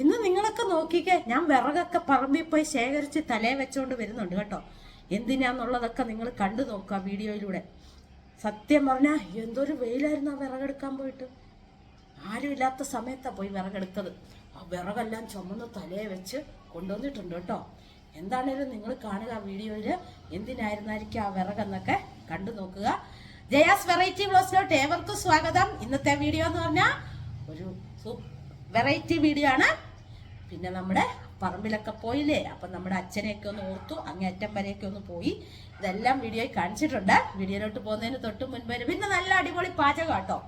ഇന്ന് നിങ്ങളൊക്കെ നോക്കിക്കേ ഞാൻ വിറകൊക്കെ പറമ്പിൽ പോയി ശേഖരിച്ച് തലേ വെച്ചോണ്ട് വരുന്നുണ്ട് കേട്ടോ. എന്തിനാന്നുള്ളതൊക്കെ നിങ്ങൾ കണ്ടു നോക്കുക വീഡിയോയിലൂടെ. സത്യം പറഞ്ഞാൽ എന്തൊരു വെയിലായിരുന്നു ആ വിറകെടുക്കാൻ പോയിട്ട്. ആരുമില്ലാത്ത സമയത്താണ് പോയി വിറകെടുത്തത്. ആ വിറകെല്ലാം ചുമന്ന് തലയെ വെച്ച് കൊണ്ടുവന്നിട്ടുണ്ട് കേട്ടോ. എന്താണേലും നിങ്ങൾ കാണുക വീഡിയോയിൽ എന്തിനായിരുന്നായിരിക്കും ആ വിറകെന്നൊക്കെ കണ്ടു നോക്കുക. ജയാസ് വെറൈറ്റി ബ്ലോസിലോട്ട് ഏവർക്കും സ്വാഗതം. ഇന്നത്തെ വീഡിയോ എന്ന് പറഞ്ഞാൽ ഒരു വെറൈറ്റി വീഡിയോ ആണ്. പിന്നെ നമ്മുടെ പറമ്പിലൊക്കെ പോയില്ലേ? അപ്പം നമ്മുടെ അച്ഛനെയൊക്കെ ഒന്ന് ഓർത്തു അങ്ങേറ്റം വരെയൊക്കെ ഒന്ന് പോയി. ഇതെല്ലാം വീഡിയോയിൽ കാണിച്ചിട്ടുണ്ട്. വീഡിയോയിലോട്ട് പോകുന്നതിന് തൊട്ട് മുൻപ് പിന്നെ നല്ല അടിപൊളി പാചകം കേട്ടോ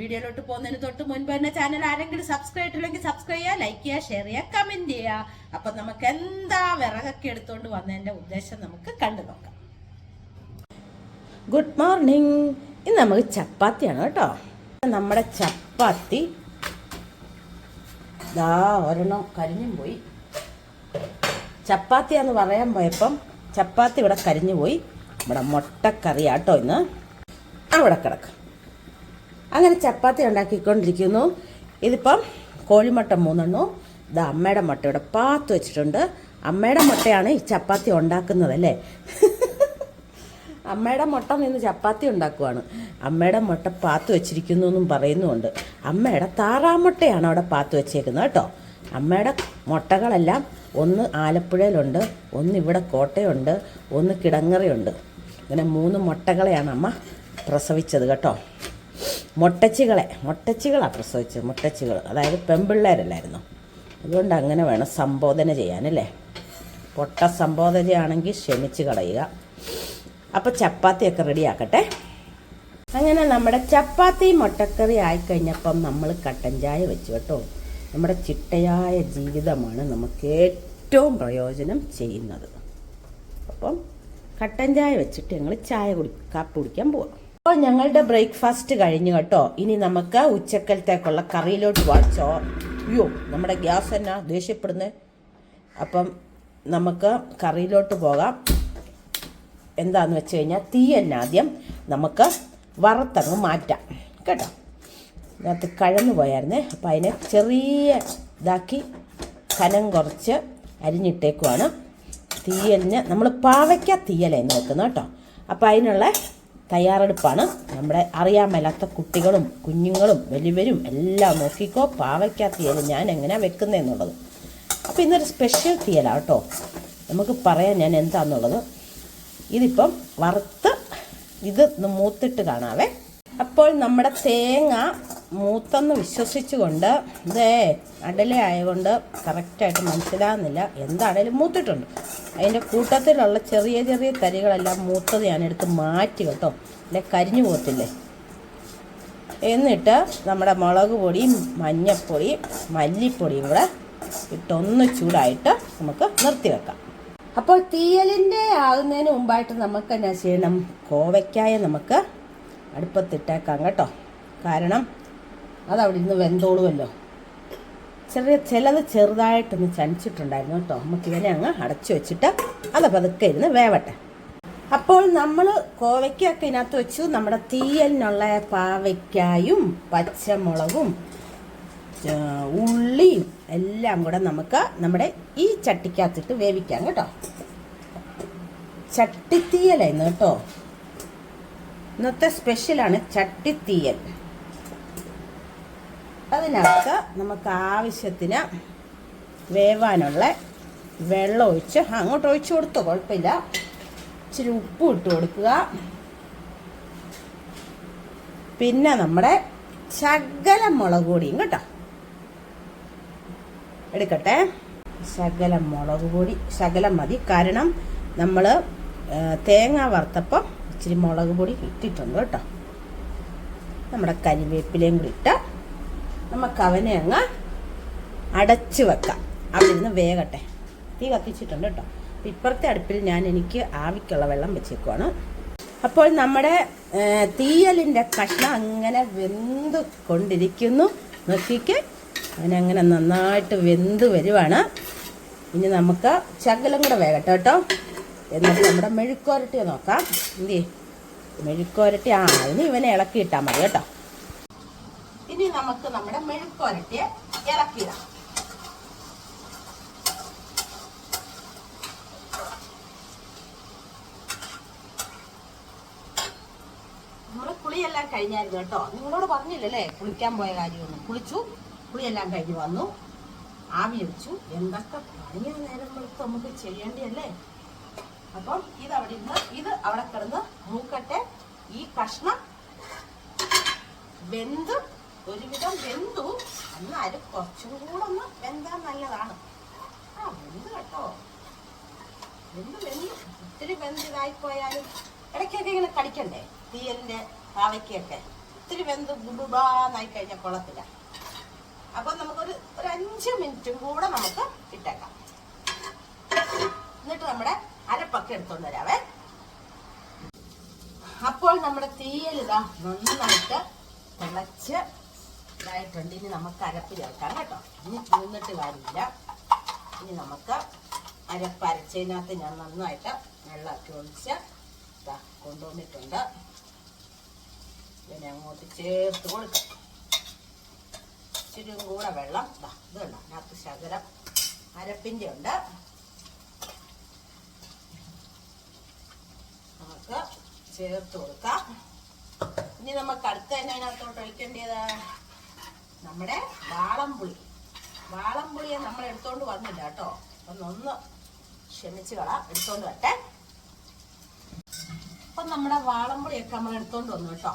വീഡിയോയിലോട്ട് പോകുന്നതിന് തൊട്ട് മുൻപ് തന്നെ ചാനൽ ആരെങ്കിലും സബ്സ്ക്രൈബ് ചെയ്തില്ലെങ്കിൽ സബ്സ്ക്രൈബ് ചെയ്യുക ലൈക്ക് ചെയ്യുക ഷെയർ ചെയ്യുക കമന്റ് ചെയ്യുക. അപ്പം നമുക്ക് എന്താ വിറകൊക്കെ എടുത്തുകൊണ്ട് വന്നതിന്റെ ഉദ്ദേശം നമുക്ക് കണ്ടു നോക്കാം. ഗുഡ് മോർണിംഗ് ഇന്ന് നമുക്ക് ചപ്പാത്തിയാണ് കേട്ടോ. നമ്മുടെ ചപ്പാത്തി ദാ ഒരെണ്ണം കരിഞ്ഞും പോയി. ചപ്പാത്തി എന്ന് പറയാൻ പോയപ്പം ചപ്പാത്തി ഇവിടെ കരിഞ്ഞു പോയി. നമ്മുടെ മുട്ടക്കറിയാട്ടോ ഇന്ന്. അവിടെ കിടക്കും. അങ്ങനെ ചപ്പാത്തി ഉണ്ടാക്കിക്കൊണ്ടിരിക്കുന്നു. ഇതിപ്പം കോഴിമുട്ട മൂന്നെണ്ണവും ഇത് അമ്മയുടെ മുട്ട ഇവിടെ പാത്ത് വെച്ചിട്ടുണ്ട്. അമ്മയുടെ മുട്ടയാണ് ഈ ചപ്പാത്തി ഉണ്ടാക്കുന്നത് അല്ലേ അമ്മയുടെ മുട്ട നിന്ന് ചപ്പാത്തി ഉണ്ടാക്കുവാണ്. അമ്മയുടെ മുട്ട പാത്ത് വെച്ചിരിക്കുന്നു എന്നും പറയുന്നുമുണ്ട്. അമ്മയുടെ താറാമുട്ടയാണ് അവിടെ പാത്ത് വെച്ചേക്കുന്നത് കേട്ടോ. അമ്മയുടെ മുട്ടകളെല്ലാം ഒന്ന് ആലപ്പുഴയിലുണ്ട് ഒന്ന് ഇവിടെ കോട്ടയുണ്ട് ഒന്ന് കിടങ്ങറയുണ്ട്. അങ്ങനെ മൂന്ന് മുട്ടകളെയാണ് അമ്മ പ്രസവിച്ചത് കേട്ടോ. മുട്ടച്ചികളെ മുട്ടച്ചികളാണ് പ്രസവിച്ചത് മുട്ടച്ചികൾ. അതായത് പെൺപിള്ളേരല്ലായിരുന്നു അതുകൊണ്ട് അങ്ങനെ വേണം സംബോധന ചെയ്യാനല്ലേ? പൊട്ട സംബോധനയാണെങ്കിൽ ക്ഷമിച്ച് കളയുക. അപ്പോൾ ചപ്പാത്തിയൊക്കെ റെഡിയാക്കട്ടെ. അങ്ങനെ നമ്മുടെ ചപ്പാത്തി മുട്ടക്കറി ആയിക്കഴിഞ്ഞപ്പം നമ്മൾ കട്ടൻ ചായ വെച്ചു കേട്ടോ. നമ്മുടെ ചിട്ടയായ ജീവിതമാണ് നമുക്ക് ഏറ്റവും പ്രയോജനം ചെയ്യുന്നത്. അപ്പം കട്ടൻ ചായ വെച്ചിട്ട് ഞങ്ങൾ ചായ കുടി കാപ്പ് കുടിക്കാൻ പോവാം. അപ്പോൾ ഞങ്ങളുടെ ബ്രേക്ക്ഫാസ്റ്റ് കഴിഞ്ഞു കേട്ടോ. ഇനി നമുക്ക് ഉച്ചക്കലത്തേക്കുള്ള കറിയിലോട്ട് വാച്ചോ അയ്യോ നമ്മുടെ ഗ്യാസ് എന്നാ ദേഷ്യപ്പെടുന്നത് അപ്പം നമുക്ക് കറിയിലോട്ട് പോകാം. എന്താന്ന് വെച്ച് കഴിഞ്ഞാൽ തീ തന്നെ ആദ്യം നമുക്ക് വറുത്തങ്ങ് മാറ്റാം. കേട്ടോ? അതിനകത്ത് കഴന്നു പോയായിരുന്നേ. അപ്പം അതിനെ ചെറിയ ഇതാക്കി കനം കുറച്ച് അരിഞ്ഞിട്ടേക്കുവാണ്. തീയലിന് നമ്മൾ പാവയ്ക്ക തീയലായിരുന്നു വെക്കുന്നത് കേട്ടോ. അപ്പോൾ അതിനുള്ള തയ്യാറെടുപ്പാണ്. നമ്മുടെ അറിയാൻ മേലാത്ത കുട്ടികളും കുഞ്ഞുങ്ങളും വലിയവരും എല്ലാം നോക്കിക്കോ പാവയ്ക്ക തീയൽ ഞാൻ എങ്ങനെയാണ് വെക്കുന്നതെന്നുള്ളത് അപ്പോൾ ഇന്നൊരു സ്പെഷ്യൽ തീയലാണ് കേട്ടോ. നമുക്ക് പറയാം ഞാൻ എന്താണെന്നുള്ളത് ഇതിപ്പം വറുത്ത് ഇത് മൂത്തിട്ട് കാണാവേ. അപ്പോൾ നമ്മുടെ തേങ്ങ മൂത്തെന്ന് വിശ്വസിച്ചുകൊണ്ട് ഇതേ അടല ആയതുകൊണ്ട് കറക്റ്റായിട്ട് മനസ്സിലാകുന്നില്ല. എന്താണേലും മൂത്തിട്ടുണ്ട്. അതിന്റെ കൂട്ടത്തിലുള്ള ചെറിയ ചെറിയ തരികളെല്ലാം മൂത്തത് ഞാനെടുത്ത് മാറ്റി കേട്ടോ. അല്ലെ കരിഞ്ഞു പോകത്തില്ലേ? എന്നിട്ട് നമ്മുടെ മുളക് പൊടിയും മഞ്ഞപ്പൊടിയും മല്ലിപ്പൊടിയും കൂടെ ഇട്ടൊന്ന് ചൂടായിട്ട് നമുക്ക് നിർത്തി വെക്കാം. അപ്പോൾ തീയലിന്റെ ആകുന്നതിന് മുമ്പായിട്ട് നമുക്ക് എന്നാ ചെയ്യണം? കോവയ്ക്കായ നമുക്ക് അടുപ്പത്തിട്ടേക്കാം കേട്ടോ. കാരണം അതവിടെ ഇരുന്ന് വെന്തോളുമല്ലോ. ചെറിയ ചിലത് ചെറുതായിട്ടൊന്ന് ചനിച്ചിട്ടുണ്ടായിരുന്നു കേട്ടോ. നമുക്ക് ഇതിനെ അങ്ങ് അടച്ചു വെച്ചിട്ട് അത് പതുക്കെ ഇരുന്ന് വേവട്ടെ. അപ്പോൾ നമ്മൾ കോവയ്ക്കൊക്കെ ഇതിനകത്ത് വെച്ചു. നമ്മുടെ തീയലിനുള്ള പാവയ്ക്കായും പച്ചമുളകും ഉള്ളിയും എല്ലാം കൂടെ നമുക്ക് നമ്മുടെ ഈ ചട്ടിക്കകത്തിട്ട് വേവിക്കാം കേട്ടോ. ചട്ടിത്തീയലായിരുന്നു കേട്ടോ. ഇന്നത്തെ സ്പെഷ്യലാണ് ചട്ടിത്തീയൽ. അതിനകത്ത് നമുക്ക് ആവശ്യത്തിന് വേവാനുള്ള വെള്ളം ഒഴിച്ച് അങ്ങോട്ട് ഒഴിച്ചു കൊടുത്തോ കുഴപ്പമില്ല. ഇച്ചിരി ഉപ്പ് ഇട്ട് കൊടുക്കുക. പിന്നെ നമ്മുടെ ശകലം മുളക് പൊടിയും കേട്ടോ. എടുക്കട്ടെ. ശകലം മുളക് പൊടി ശകലം മതി. കാരണം നമ്മൾ തേങ്ങ വറുത്തപ്പം ഇച്ചിരി മുളക് പൊടി ഇട്ടിട്ടുണ്ട് കേട്ടോ. നമ്മുടെ കരിവേപ്പിലയും കൂടി ഇട്ട് നമുക്ക് അവനെ അങ്ങ് അടച്ച് വെക്കാം. അവിടെ ഇരുന്ന് വേകട്ടെ. തീ കത്തിച്ചിട്ടുണ്ട് കേട്ടോ. അപ്പം ഇപ്പുറത്തെ അടുപ്പിൽ ഞാൻ എനിക്ക് ആവിക്കുള്ള വെള്ളം വെച്ചേക്കുവാണ്. അപ്പോൾ നമ്മുടെ തീയലിന്റെ കഷ്ണം അങ്ങനെ വെന്ത് കൊണ്ടിരിക്കുന്നു നോക്കിക്ക്. അതിനങ്ങനെ നന്നായിട്ട് വെന്ത് വരുവാണ്. ഇനി നമുക്ക് ചകലം കൂടെ വേകട്ടെ കേട്ടോ. എന്നിട്ട് നമ്മുടെ മെഴുക്കുരട്ടി നോക്കാം. എന്തി മെഴുക്കുരട്ടി ആ അതിന് ഇവനെ ഇളക്കി ഇട്ടാൽ മതി കേട്ടോ. ഇനി നമുക്ക് നമ്മുടെ മെഴുക്കുരട്ടിയെ ഇളക്കിയിടാം. നമ്മൾ കുളിയെല്ലാം കഴിഞ്ഞായിരുന്നു കേട്ടോ. നിങ്ങളോട് പറഞ്ഞില്ലല്ലേ കുളിക്കാൻ പോയ കാര്യമൊന്നും? കുളിച്ചു? കുളിയെല്ലാം കഴിഞ്ഞ് വന്നു. ആവി അടിച്ചു എന്തൊക്കെ പണിയാ നേരം കൊടുത്ത് നമുക്ക് ചെയ്യേണ്ടിയല്ലേ? അപ്പം ഇത് അവിടെ ഇരുന്ന് ഇത് അവിടെ കിടന്ന് മൂക്കട്ടെ. ഈ കഷ്ണം വെന്ത് ഒരുവിധം വെന്തു. എന്നാലും കുറച്ചും കൂടെ ഒന്ന് വെന്താൻ നല്ലതാണ്. ആ വെന്ത് കേട്ടോ. വെന്ത് വെന്ത്. ഒത്തിരി വെന്ത് ഇതായിപ്പോയാലും ഇടയ്ക്കൊക്കെ ഇങ്ങനെ കടിക്കണ്ടേ? തീയലിന്റെ പാവയ്ക്കൊക്കെ. ഒത്തിരി വെന്ത് ഗുഡുബാന്നായി കഴിഞ്ഞാൽ കൊള്ളത്തില്ല അപ്പൊ നമുക്കൊരു ഒരു അഞ്ച് മിനിറ്റും കൂടെ നമുക്ക് ഇട്ടേക്കാം. എന്നിട്ട് നമ്മുടെ അരപ്പൊക്കെ എടുത്തോണ്ട് വരാവേ. അപ്പോൾ നമ്മുടെ തീയൽ ഇതാ നന്നായിട്ട് തിളച്ച് ഇതായിട്ടുണ്ട്. ഇനി നമുക്ക് അരപ്പ് ചേർക്കാം കേട്ടോ. ഇനി നിന്നിട്ട് കാര്യമില്ല. ഇനി നമുക്ക് അരപ്പ് അരച്ചതിനകത്ത് ഞാൻ നന്നായിട്ട് വെള്ളമൊക്കെ ഒഴിച്ച് ഇതാ കൊണ്ടുവന്നിട്ടുണ്ട്. ഇതിനെ അങ്ങോട്ട് ചേർത്ത് കൊടുക്കാം. ഇച്ചിരി കൂടെ വെള്ളം. ഇതാ ഇത് വേണ്ട അതിനകത്ത് ശകലം അരപ്പിന്റെ ഉണ്ട്. നമുക്ക് ചേർത്ത് കൊടുക്കാം. ഇനി നമുക്ക് അടുത്ത തന്നെ അതിനകത്തോട്ട് ഒഴിക്കേണ്ടത് നമ്മുടെ വാളംപുളി. വാളംപുളിയെ നമ്മൾ എടുത്തോണ്ട് വന്നില്ല കേട്ടോ. ഒന്ന് ഒന്ന് ക്ഷമിച്ച് കള എടുത്തോണ്ട് വട്ടെ അപ്പൊ നമ്മുടെ വാളംപുളിയൊക്കെ നമ്മൾ എടുത്തോണ്ട് വന്നു കേട്ടോ.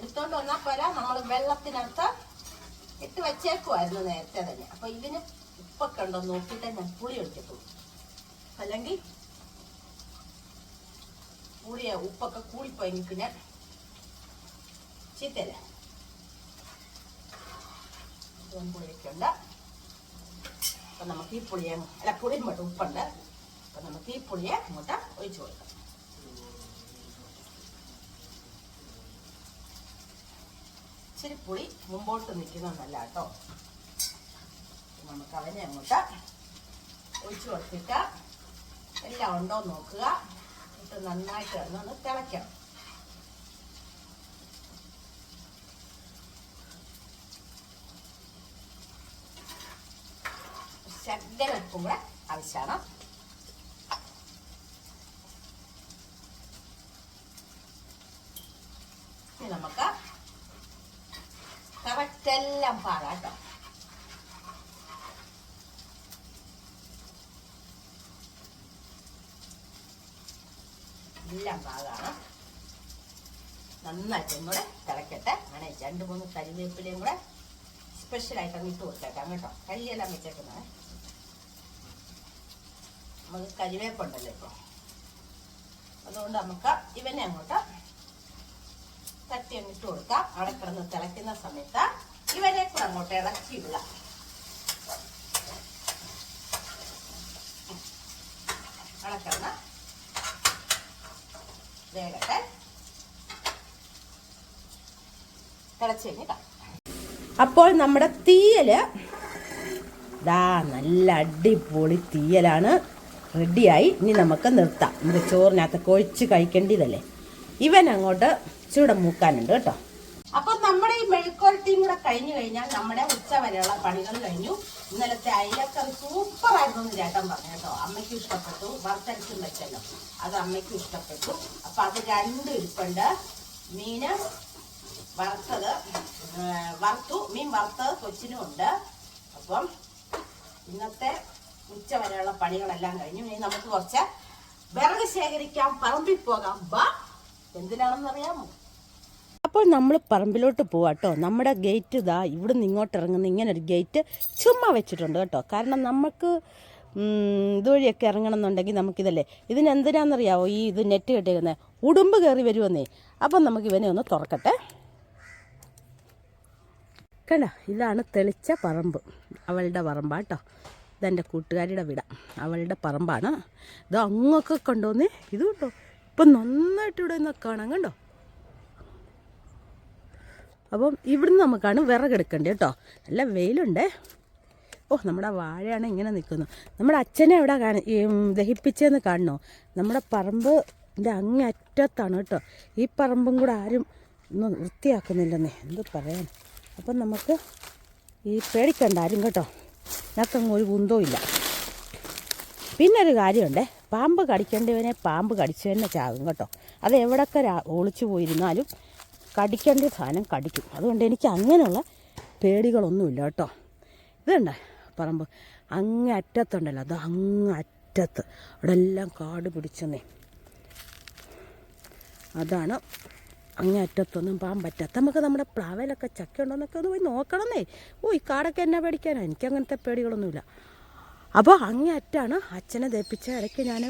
എടുത്തോണ്ട് വന്നാൽ പോരാ നമ്മൾ വെള്ളത്തിനകത്ത് ഇട്ട് വെച്ചേക്കുമായിരുന്നു നേരത്തെ തന്നെ. അപ്പൊ ഇതിന് ഉപ്പൊക്കെ ഉണ്ടോ നോക്കിട്ട് ഞാൻ പുളി ഒഴിക്കത്തുള്ളൂ. അല്ലെങ്കിൽ പുളിയ ഉപ്പൊക്കെ കൂടിപ്പോയി എനിക്ക് ഞാൻ ചീത്തല്ലേ ഇതും പുളിയൊക്കെ ഉണ്ട് അപ്പൊ നമുക്ക് ഈ പുളിയെ അല്ല പുളി ഇങ്ങോട്ട് ഉപ്പുണ്ട്. അപ്പൊ നമുക്ക് ഈ പുളിയെ അങ്ങോട്ട് ഒഴിച്ചു കൊടുക്കാം. ഇച്ചിരി പുളി മുമ്പോട്ട് നിൽക്കുന്നതല്ല കേട്ടോ. നമുക്ക് അവനെ അങ്ങോട്ട് ഒഴിച്ചു കൊടുത്തിട്ട് എല്ലാം ഉണ്ടോ നോക്കുക. എന്നിട്ട് നന്നായിട്ട് കിടന്നൊന്ന് തിളയ്ക്കണം. ശകല ഉപ്പും കൂടെ ആവശ്യമാണ് ഇനി നമുക്ക് കറക്റ്റ് എല്ലാം പാകാട്ടോ എല്ലാം പാകാണ് നന്നായിട്ട് ഒന്നുകൂടെ തിളക്കട്ടെ. അങ്ങനെ രണ്ട് മൂന്ന് കരിവേപ്പിലയും കൂടെ സ്പെഷ്യലായിട്ട് അങ്ങ് ഇട്ട് കൊടുത്തേക്കാം കേട്ടോ. കല്ലിയെല്ലാം വെച്ചേക്കുന്നത് നമുക്ക് കരിവേപ്പുണ്ടല്ലോ ഇപ്പോൾ അതുകൊണ്ട് നമുക്ക് ഇവനെ അങ്ങോട്ട് തട്ടി അങ്ങ് ഇട്ട് കൊടുക്കാം. അവിടെ കിടന്ന് തിളയ്ക്കുന്ന സമയത്ത് ഇവനെ കൂടെ അങ്ങോട്ട് ഇളക്കി വിടാം. അവിടെ വേഗട്ടെ തിളച്ച് അപ്പോൾ നമ്മുടെ തീയൽ ദാ നല്ല അടിപൊളി തീയലാണ്. റെഡിയായി. ഇനി നമുക്ക് നിർത്താം. നമുക്ക് ചോറിനകത്ത് കൊഴിച്ച് കഴിക്കേണ്ടതല്ലേ? ഇവൻ അങ്ങോട്ട് ചൂട മൂക്കാനുണ്ട് കേട്ടോ. അപ്പൊ നമ്മുടെ ഈ മെഴുക്കുരട്ടിയും കൂടെ കഴിഞ്ഞു കഴിഞ്ഞാൽ നമ്മുടെ ഉച്ച വരെയുള്ള പണികൾ കഴിഞ്ഞു. ഇന്നലത്തെ അയിലക്കറി സൂപ്പർ ആയിരുന്നു എന്ന് ചേട്ടൻ പറഞ്ഞു കേട്ടോ. അമ്മയ്ക്കും ഇഷ്ടപ്പെട്ടു. വറുത്തരച്ചും വെച്ചല്ലോ. അത് അമ്മയ്ക്കും ഇഷ്ടപ്പെട്ടു. അപ്പൊ അത് രണ്ടും ഇരിപ്പുണ്ട്. മീന് വറുത്തത് വറുത്തു മീൻ വറുത്തത് കൊച്ചിനും ഉണ്ട്. അപ്പം ഇന്നത്തെ ഉച്ച വരെയുള്ള പണികളെല്ലാം കഴിഞ്ഞു. ഇനി നമുക്ക് കുറച്ച് വിറക് ശേഖരിക്കാം പറമ്പിൽ പോകാം. ബാ എന്തിനാണെന്ന് അറിയാമോ? അപ്പോൾ നമ്മൾ പറമ്പിലോട്ട് പോവാം കേട്ടോ. നമ്മുടെ ഗേറ്റ് ഇതാ ഇവിടെ നിന്ന് ഇങ്ങോട്ട് ഇറങ്ങുന്ന ഇങ്ങനെ ഒരു ഗേറ്റ് ചുമ്മാ വെച്ചിട്ടുണ്ട് കേട്ടോ. കാരണം നമുക്ക് ഇതുവഴിയൊക്കെ ഇറങ്ങണം എന്നുണ്ടെങ്കിൽ നമുക്കിതല്ലേ ഇതിനെന്തിനാണെന്നറിയാവോ ഈ ഇത് നെറ്റ് കെട്ടിയിരിക്കുന്നത് ഉടുമ്പ് കയറി വരുമെന്നേ. അപ്പം നമുക്ക് ഇവനെ ഒന്ന് തുറക്കട്ടെ. കണ്ട? ഇതാണ് തെളിച്ച പറമ്പ്. അവളുടെ പറമ്പാട്ടോ. ഇതെന്റെ കൂട്ടുകാരിയുടെ വിട. അവളുടെ പറമ്പാണ്. ഇത് അങ്ങൊക്കെ കണ്ടോന്ന്? ഇത് കേട്ടോ ഇപ്പം നന്നായിട്ട് ഇവിടെ നിന്ന് കാണാം കണ്ടോ? അപ്പം ഇവിടുന്ന് നമുക്കാണ് വിറകെടുക്കേണ്ടത് കേട്ടോ. നല്ല വെയിലുണ്ടേ. ഓ നമ്മുടെ വാഴയാണ് ഇങ്ങനെ നിൽക്കുന്നത്. നമ്മുടെ അച്ഛനെ എവിടെ കാണി ദഹിപ്പിച്ചെന്ന് ദഹിപ്പിച്ചതെന്ന് കാണണോ? നമ്മുടെ പറമ്പിന്റെ അങ്ങേ അറ്റത്താണ് കേട്ടോ. ഈ പറമ്പും കൂടെ ആരും ഒന്നും വൃത്തിയാക്കുന്നില്ലെന്നേ. എന്ത് പറയാൻ അപ്പം നമുക്ക് ഈ പേടിക്കണ്ട ആരും കേട്ടോ. ഞങ്ങൾക്കങ്ങ് ഒരു കുന്തവും ഇല്ല. പിന്നെ ഒരു കാര്യമുണ്ടേ. പാമ്പ് കടിക്കേണ്ടവനെ പാമ്പ് കടിച്ചു തന്നെ ചാകും കേട്ടോ. അത് എവിടൊക്കെ ഒളിച്ചു പോയിരുന്നാലും കടിക്കേണ്ട സാധനം കടിക്കും. അതുകൊണ്ട് എനിക്ക് അങ്ങനെയുള്ള പേടികളൊന്നുമില്ല കേട്ടോ. ഇതുണ്ട് പറമ്പ്. അങ്ങ് അറ്റത്തുണ്ടല്ലോ. അത് അങ്ങ് അറ്റത്ത്. അവിടെ എല്ലാം കാട് പിടിച്ചെന്നേ. അതാണ് അങ്ങേ അറ്റത്തൊന്നും പോകാൻ പറ്റാത്ത. നമുക്ക് നമ്മുടെ പ്ലാവയിലൊക്കെ ചക്ക ഉണ്ടോന്നൊക്കെ ഒന്ന് പോയി നോക്കണമെന്നേ ഓ ഈ കാടൊക്കെ എന്നെ പേടിക്കാനോ? എനിക്ക് അങ്ങനത്തെ പേടികളൊന്നുമില്ല. അപ്പോൾ അങ്ങേ അറ്റാണ് അച്ഛനെ ധരിപ്പിച്ച ഇടയ്ക്ക് ഞാൻ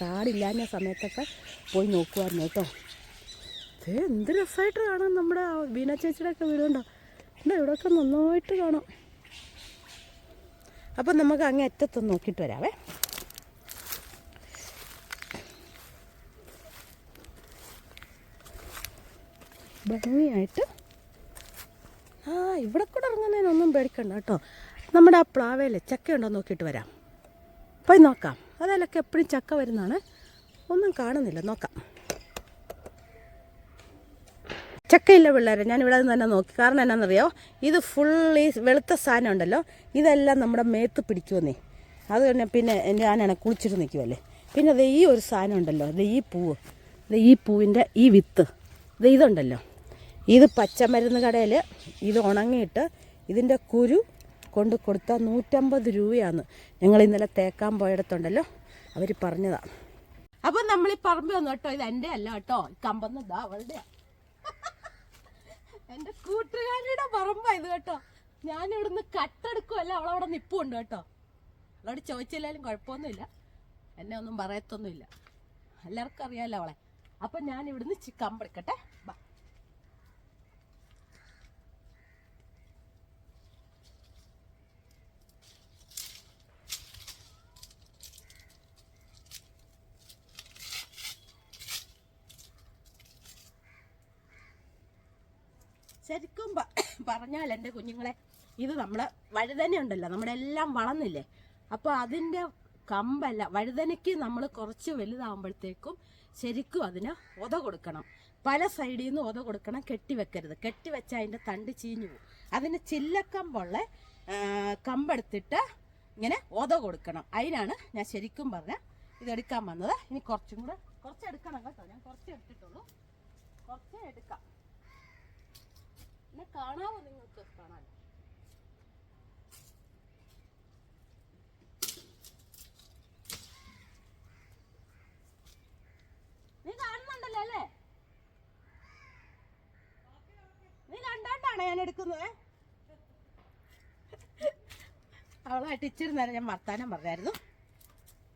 കാടില്ലാഞ്ഞ സമയത്തൊക്കെ പോയി നോക്കുമായിരുന്നു കേട്ടോ. ഇത് എന്ത് രസമായിട്ട് കാണാം നമ്മുടെ ബീന ചേച്ചിയുടെ ഒക്കെ വീടുണ്ടോ കണ്ടോ? ഉണ്ട് ഇവിടെയൊക്കെ നന്നായിട്ട് കാണാം. അപ്പം നമുക്ക് അങ്ങേ അറ്റത്തൊന്ന് നോക്കിയിട്ട് വരാവേ. ഭംഗിയായിട്ട്. ആ ഇവിടെ കൂടെ ഇറങ്ങുന്നതിനൊന്നും പേടിക്കണ്ട കേട്ടോ. നമ്മുടെ ആ പ്ലാവയിൽ ചക്ക ഉണ്ടോ നോക്കിയിട്ട് വരാം. പോയി നോക്കാം. അതിലൊക്കെ എപ്പോഴും ചക്ക വരുന്നതാണ് ഒന്നും കാണുന്നില്ല. നോക്കാം. ചക്കയില്ല പിള്ളേരെ. ഞാൻ ഇവിടെ നിന്ന് തന്നെ നോക്കി. കാരണം എന്നാണെന്നറിയോ? ഇത് ഫുൾ ഈ വെളുത്ത സാധനം ഉണ്ടല്ലോ. ഇതെല്ലാം നമ്മുടെ മേത്ത് പിടിക്കുമെന്നേ. അത് തന്നെ പിന്നെ എന്റെ ആനാണ് കുളിച്ചിട്ട് നിൽക്കുമല്ലേ പിന്നെ അത് ഈ ഒരു സാധനം ഉണ്ടല്ലോ. അത് ഈ പൂവ്. അത് ഈ പൂവിന്റെ ഈ വിത്ത്. ഇത് ഇതുണ്ടല്ലോ. ഇത് പച്ചമരുന്ന് കടയിൽ ഇത് ഉണങ്ങിയിട്ട് ഇതിന്റെ കുരു കൊണ്ട് കൊടുത്താൽ നൂറ്റമ്പത് രൂപയാണ്. ഞങ്ങൾ ഇന്നലെ തേക്കാൻ പോയിടത്തുണ്ടല്ലോ. അവർ പറഞ്ഞതാണ് അപ്പം നമ്മൾ ഈ പറമ്പ് വന്നു കേട്ടോ. ഇത് എന്റെ അല്ല കേട്ടോ. കമ്പന്നതാ അവളുടെ. എന്റെ കൂട്ടുകാരിയുടെ പറമ്പാ ഇത് കേട്ടോ. ഞാൻ ഇവിടുന്ന് കട്ടെടുക്കുമല്ല അവളവിടെ നിപ്പുണ്ട് കേട്ടോ. അവളോട് ചോദിച്ചില്ലാലും കുഴപ്പമൊന്നുമില്ല. എന്നെ ഒന്നും പറയത്തൊന്നുമില്ല. എല്ലാവർക്കും അറിയാമല്ലോ അവളെ. അപ്പം ഞാൻ ഇവിടുന്ന് ചി- കമ്പെടുക്കട്ടെ ബാ ശരിക്കും പറഞ്ഞാൽ എന്റെ കുഞ്ഞുങ്ങളെ ഇത് നമ്മുടെ വഴുതന ഉണ്ടല്ലോ നമ്മുടെ എല്ലാം വളർന്നില്ലേ? അപ്പോൾ അതിന്റെ കമ്പല്ല വഴുതനയ്ക്ക് നമ്മൾ കുറച്ച് വലുതാകുമ്പോഴത്തേക്കും ശരിക്കും അതിന് ഒത കൊടുക്കണം. പല സൈഡിൽ നിന്ന് ഒത കൊടുക്കണം കെട്ടിവെക്കരുത് കെട്ടിവെച്ചാൽ അതിന്റെ തണ്ട് ചീഞ്ഞു പോകും. അതിന് ചില്ലക്കമ്പുള്ള കമ്പെടുത്തിട്ട് ഇങ്ങനെ ഒത കൊടുക്കണം. അതിനാണ് ഞാൻ ശരിക്കും പറഞ്ഞ ഇതെടുക്കാൻ വന്നത്. ഇനി കുറച്ചും കൂടെ കുറച്ച് എടുക്കണം കേട്ടോ. ഞാൻ കുറച്ച് എടുത്തിട്ടുള്ളൂ. കുറച്ച് എടുക്കാം. കാണാവോ നിങ്ങൾക്ക്? കാണാൻ നീ കാണുന്നുണ്ടല്ലോ അല്ലേ? നീ കണ്ടോണ്ടാണ് ഞാൻ എടുക്കുന്നത്? അവളായിട്ട് ഇച്ചിരി ഞാൻ വർത്താനം പറഞ്ഞായിരുന്നു.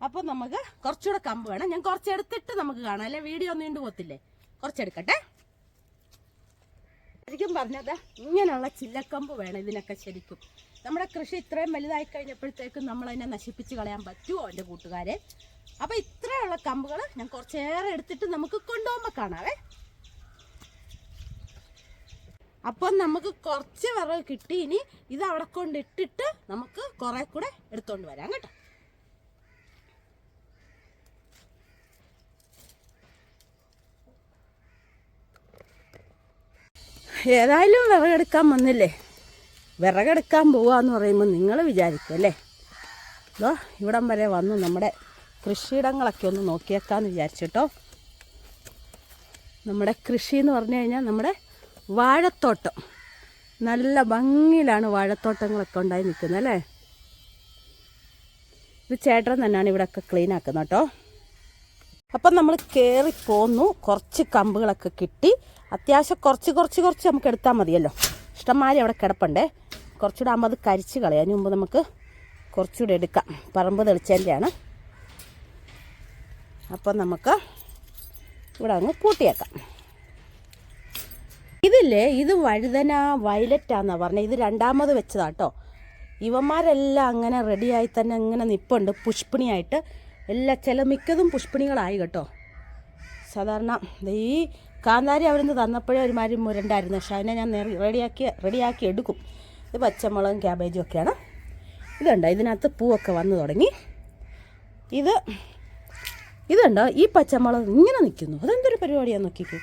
അപ്പോൾ നമുക്ക് കുറച്ചുകൂടെ കമ്പ് വേണം. ഞാൻ കുറച്ചെടുത്തിട്ട് നമുക്ക് കാണാം. അല്ലെ? വീഡിയോ ഒന്നും പോത്തില്ലേ കുറച്ചെടുക്കട്ടെ. ശരിക്കും പറഞ്ഞത് ഇങ്ങനെയുള്ള ചില്ലക്കമ്പ് വേണം ഇതിനൊക്കെ ശരിക്കും. നമ്മുടെ കൃഷി ഇത്രയും വലുതായി കഴിഞ്ഞപ്പോഴത്തേക്കും നമ്മൾ അതിനെ നശിപ്പിച്ച് കളയാൻ പറ്റുമോ എന്റെ കൂട്ടുകാരെ? അപ്പോൾ ഇത്രയുള്ള കമ്പുകൾ ഞാൻ കുറച്ചേറെ എടുത്തിട്ട് നമുക്ക് കൊണ്ടുപോകുമ്പോൾ കാണാവേ. അപ്പം നമുക്ക് കുറച്ച് വിറക് കിട്ടി. ഇനി ഇത് അവിടെ കൊണ്ടിട്ടിട്ട് നമുക്ക് കുറെ കൂടെ എടുത്തോണ്ട് വരാം കേട്ടോ. ഏതായാലും വിറകെടുക്കാൻ വന്നില്ലേ? വിറകെടുക്കാൻ പോവാന്ന് പറയുമ്പോൾ നിങ്ങൾ വിചാരിക്കും അല്ലേ? ഇതോ ഇവിടം വരെ വന്ന്. നമ്മുടെ കൃഷിയിടങ്ങളൊക്കെ ഒന്ന് നോക്കിയേക്കാന്ന് വിചാരിച്ചിട്ടോ. നമ്മുടെ കൃഷി എന്ന് പറഞ്ഞു കഴിഞ്ഞാൽ നമ്മുടെ വാഴത്തോട്ടം. നല്ല ഭംഗിയിലാണ് വാഴത്തോട്ടങ്ങളൊക്കെ ഉണ്ടായി നിൽക്കുന്നത് അല്ലേ? ഇത് ചേട്ടൻ തന്നെയാണ് ഇവിടെയൊക്കെ ക്ലീൻ ആക്കുന്നത് കേട്ടോ. അപ്പം നമ്മൾ കയറി പോന്നു. കുറച്ച് കമ്പുകളൊക്കെ കിട്ടി. അത്യാവശ്യം കുറച്ച് കുറച്ച് കുറച്ച് നമുക്ക് എടുത്താൽ മതിയല്ലോ. ഇഷ്ടംമാതിരി അവിടെ കിടപ്പണ്ടേ. കുറച്ചുകൂടെ ആകുമ്പോൾ അത് കരിച്ച് കളയാം. അതിന് മുമ്പ് നമുക്ക് കുറച്ചുകൂടെ എടുക്കാം. പറമ്പ് തെളിച്ചതിന്റെയാണ്. അപ്പം നമുക്ക് ഇവിടെ അങ്ങ് പൂട്ടിയേക്കാം. ഇതില്ലേ? ഇത് വഴുതന വയലറ്റാന്നാ പറഞ്ഞത് ഇത് രണ്ടാമത് വെച്ചതാട്ടോ ഇവന്മാരെല്ലാം അങ്ങനെ റെഡിയായി തന്നെ ഇങ്ങനെ നിപ്പുണ്ട്. പുഷ്പിണിയായിട്ട് എല്ലാ ചില മിക്കതും പുഷ്പിണികളായി കേട്ടോ. സാധാരണ ഈ കാന്താരി അവിടുന്ന് തന്നപ്പോഴേ ഒരുമാതിരി മുരണ്ടായിരുന്നു. പക്ഷേ അതിനെ ഞാൻ റെഡിയാക്കി റെഡിയാക്കി എടുക്കും. ഇത് പച്ചമുളകും ക്യാബേജും ഒക്കെയാണ്. ഇതുണ്ടോ ഇതിനകത്ത് പൂവൊക്കെ വന്നു തുടങ്ങി. ഇത് ഇതുണ്ടോ ഈ പച്ചമുളക് ഇങ്ങനെ നിൽക്കുന്നു. അതെന്തൊരു പരിപാടിയാണ് നോക്കിക്കോ.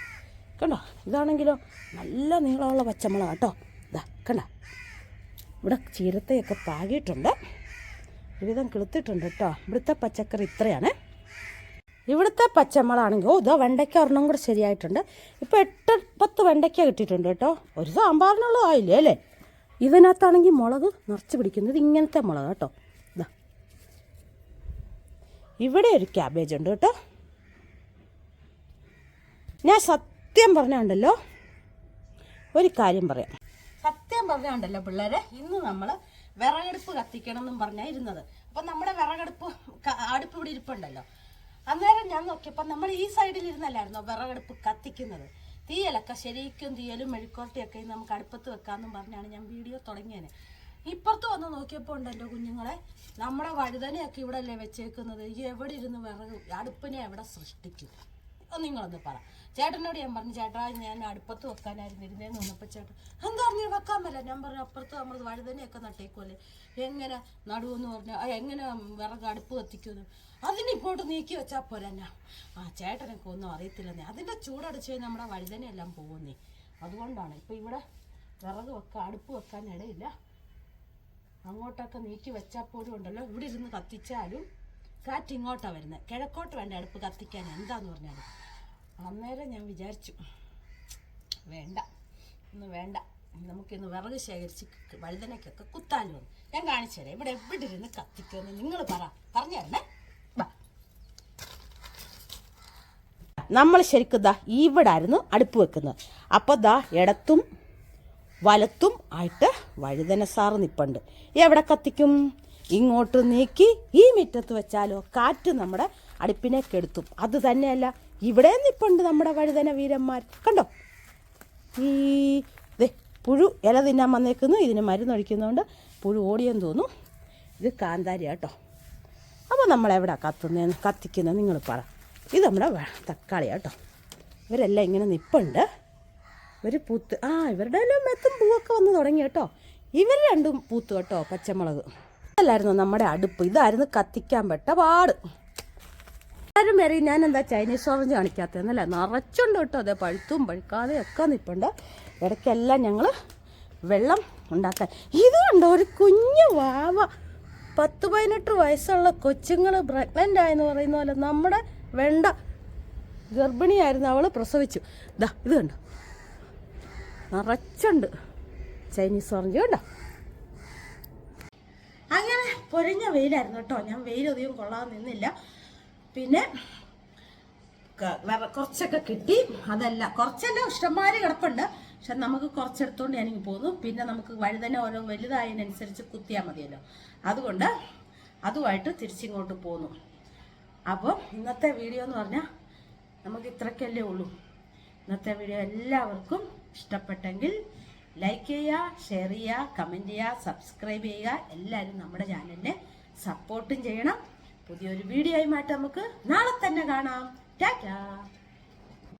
കണ്ടോ ഇതാണെങ്കിലോ നല്ല നീളമുള്ള പച്ചമുളക് കേട്ടോ. ഇതാ കണ്ട. ഇവിടെ ചീരത്തയൊക്കെ പാകിയിട്ടുണ്ട്. ഒരുവിധം കിളുത്തിട്ടുണ്ട് കേട്ടോ ഇവിടുത്തെ പച്ചക്കറി ഇത്രയാണ്. ഇവിടുത്തെ പച്ചമുളകാണെങ്കിൽ ഓ ഇതാ വെണ്ടയ്ക്ക ഒരെണ്ണം കൂടെ ശരിയായിട്ടുണ്ട്. ഇപ്പോൾ എട്ട് പത്ത് വെണ്ടയ്ക്ക കിട്ടിയിട്ടുണ്ട് കേട്ടോ ഒരു സാമ്പാറിനുള്ളത് ആയില്ലേ അല്ലേ? ഇതിനകത്താണെങ്കിൽ മുളക് നിറച്ച് പിടിക്കുന്നത് ഇങ്ങനത്തെ മുളക് കേട്ടോ ഇതാ. ഇവിടെ ഒരു ക്യാബേജ് ഉണ്ട് കേട്ടോ ഞാൻ സത്യം പറഞ്ഞുണ്ടല്ലോ ഒരു കാര്യം പറയാം. സത്യം പറഞ്ഞുണ്ടല്ലോ പിള്ളേരെ ഇന്ന് നമ്മൾ വിറകടുപ്പ് കത്തിക്കണം എന്നും പറഞ്ഞാ ഇരുന്നത്. അപ്പം നമ്മുടെ വിറകടുപ്പ് അടുപ്പ് ഇവിടെ ഇരിപ്പുണ്ടല്ലോ. അന്നേരം ഞാൻ നോക്കിയപ്പോൾ നമ്മൾ ഈ സൈഡിൽ ഇരുന്നല്ലായിരുന്നോ വിറകടുപ്പ് കത്തിക്കുന്നത്? തീയലൊക്കെ ശരിക്കും തീയലും മെഴുക്കോട്ടിയൊക്കെ നമുക്ക് അടുപ്പത്ത് വെക്കാമെന്നും പറഞ്ഞാണ് ഞാൻ വീഡിയോ തുടങ്ങിയത് ഇപ്പുറത്ത് വന്ന് നോക്കിയപ്പോൾ ഉണ്ട് എന്റെ കുഞ്ഞുങ്ങളെ നമ്മുടെ വഴുതനയൊക്കെ ഇവിടെ അല്ലേ വെച്ചേക്കുന്നത് എവിടെ ഇരുന്ന് വിറക് അടുപ്പിനെ എവിടെ സൃഷ്ടിക്കും? നിങ്ങളൊന്ന് പറ. ചേട്ടനോട് ഞാൻ പറഞ്ഞു ചേട്ടാ ഞാൻ അടുപ്പത്ത് വെക്കാനായിരുന്നു ഇരുന്നേന്ന് വന്നപ്പോൾ ചേട്ടൻ എന്താ പറഞ്ഞു വെക്കാൻ പറ്റില്ല ഞാൻ പറഞ്ഞു അപ്പുറത്ത് നമ്മൾ വഴുതനയൊക്കെ നട്ടേക്കുമല്ലേ എങ്ങനെ നടുവെന്ന് പറഞ്ഞു എങ്ങനെ വിറക് അടുപ്പ് കത്തിക്കുമെന്ന്. അതിന് ഇപ്പോട്ട് നീക്കി വെച്ചാൽ പോരാ ആ ചേട്ടനൊക്കെ ഒന്നും അറിയത്തില്ലെന്നേ. അതിന്റെ ചൂടടിച്ച് കഴിഞ്ഞാൽ നമ്മുടെ വഴുതനയെല്ലാം പോകുന്നേ അതുകൊണ്ടാണ് ഇപ്പം ഇവിടെ വിറക് വെക്കാൻ അടുപ്പ് വെക്കാൻ ഇടയില്ല. അങ്ങോട്ടൊക്കെ നീക്കി വെച്ചാൽ പോലും ഉണ്ടല്ലോ. ഇവിടെ ഇരുന്ന് കത്തിച്ചാലും കാറ്റ് ഇങ്ങോട്ടാണ് വരുന്നത് കിഴക്കോട്ട് വേണ്ട അടുപ്പ് കത്തിക്കാൻ? എന്താന്ന് പറഞ്ഞാൽ അന്നേരം ഞാൻ വിചാരിച്ചു വേണ്ട ഇന്ന് വേണ്ട. നമുക്കിന്ന് വിറക് ശേഖരിച്ച് വഴുതനയ്ക്കൊക്കെ കുത്താലും ഞാൻ കാണിച്ചു തരാം. ഇവിടെ എവിടെ ഇരുന്ന് കത്തിക്കുമെന്ന് നിങ്ങൾ പറ. പറഞ്ഞു നമ്മൾ ശരിക്കും ദാ ഇവിടെ ആയിരുന്നു അടുപ്പ് വെക്കുന്നത്. അപ്പോൾ ദാ ഇടത്തും വലത്തും ആയിട്ട് വഴുതന സാറ് നിപ്പുണ്ട്. എവിടെ കത്തിക്കും? ഇങ്ങോട്ട് നീക്കി ഈ മുറ്റത്ത് വെച്ചാലോ കാറ്റ് നമ്മുടെ അടുപ്പിനെ കെടുത്തും. അത് തന്നെയല്ല ഇവിടെ നിപ്പുണ്ട് നമ്മുടെ വഴുതന വീരന്മാർ. കണ്ടോ? ഈ ദേ പുഴു ഇല തിന്നാൻ വന്നേക്കുന്നു. ഇതിന് മരുന്നൊഴിക്കുന്നതുകൊണ്ട് പുഴു ഓടിയെന്ന് തോന്നും ഇത് കാന്താരി കേട്ടോ അപ്പോൾ നമ്മളെവിടെ കത്തുന്നതെന്ന് കത്തിക്കുന്നത് നിങ്ങൾ പറ. ഇത് നമ്മുടെ തക്കാളി കേട്ടോ ഇവരെല്ലാം ഇങ്ങനെ നിപ്പുണ്ട്. ഇവർ പൂത്ത് ആ ഇവരുടെ എല്ലാം മെത്തും പൂവൊക്കെ വന്ന് തുടങ്ങി കേട്ടോ. ഇവർ രണ്ടും പൂത്ത് കേട്ടോ പച്ചമുളക്. ഇതല്ലായിരുന്നു നമ്മുടെ അടുപ്പ്. ഇതായിരുന്നു കത്തിക്കാൻ പെട്ട പാട്. എല്ലാവരും വരെ ഞാൻ എന്താ ചൈനീസ് ഓറഞ്ച് കാണിക്കാത്തതെന്നല്ലേ നിറച്ചുണ്ട് കേട്ടോ അതെ. പഴുത്തും പഴുക്കാതെ ഒക്കെ നിൽപ്പുണ്ട് ഇടയ്ക്കെല്ലാം ഞങ്ങൾ വെള്ളം ഉണ്ടാക്കാൻ. ഇത് ഒരു കുഞ്ഞു വാവ. പത്ത് പതിനെട്ട് വയസ്സുള്ള കൊച്ചുങ്ങൾ പ്രഗ്നന്റ് ആയെന്ന് പറയുന്ന പോലെ നമ്മുടെ വെണ്ട ഗർഭിണിയായിരുന്നു അവൾ പ്രസവിച്ചു. ദാ ഇത് കണ്ടോ? നിറച്ചുണ്ട് ചൈനീസ് ഓറഞ്ച് കണ്ടോ? അങ്ങനെ പൊരിഞ്ഞ വെയിലായിരുന്നു കേട്ടോ. ഞാൻ വെയിലധികം കൊള്ളാൻ നിന്നില്ല. പിന്നെ കുറച്ചൊക്കെ കിട്ടി. അതല്ല കുറച്ചല്ല ഇഷ്ടംമാതിരി കിടപ്പുണ്ട്. പക്ഷെ നമുക്ക് കുറച്ചെടുത്തോണ്ട് ഞാനിങ്ങ് പോന്നു. പിന്നെ നമുക്ക് വഴുതന ഓരോ വലുതായതിനനുസരിച്ച് കുത്തിയാൽ മതിയല്ലോ. അതുകൊണ്ട് അതുമായിട്ട് തിരിച്ചിങ്ങോട്ട് പോന്നു. അപ്പോൾ ഇന്നത്തെ വീഡിയോ എന്ന് പറഞ്ഞാൽ നമുക്ക് ഇത്രക്കല്ലേ ഉള്ളൂ. ഇന്നത്തെ വീഡിയോ എല്ലാവർക്കും ഇഷ്ടപ്പെട്ടെങ്കിൽ ലൈക്ക് ചെയ്യുക ഷെയർ ചെയ്യുക കമന്റ് ചെയ്യുക സബ്സ്ക്രൈബ് ചെയ്യുക. എല്ലാവരും നമ്മുടെ ചാനലിനെ സപ്പോർട്ടും ചെയ്യണം. പുതിയൊരു വീഡിയോ ആയി ആയിട്ട് നമുക്ക് നാളെ തന്നെ കാണാം. ടാറ്റാ.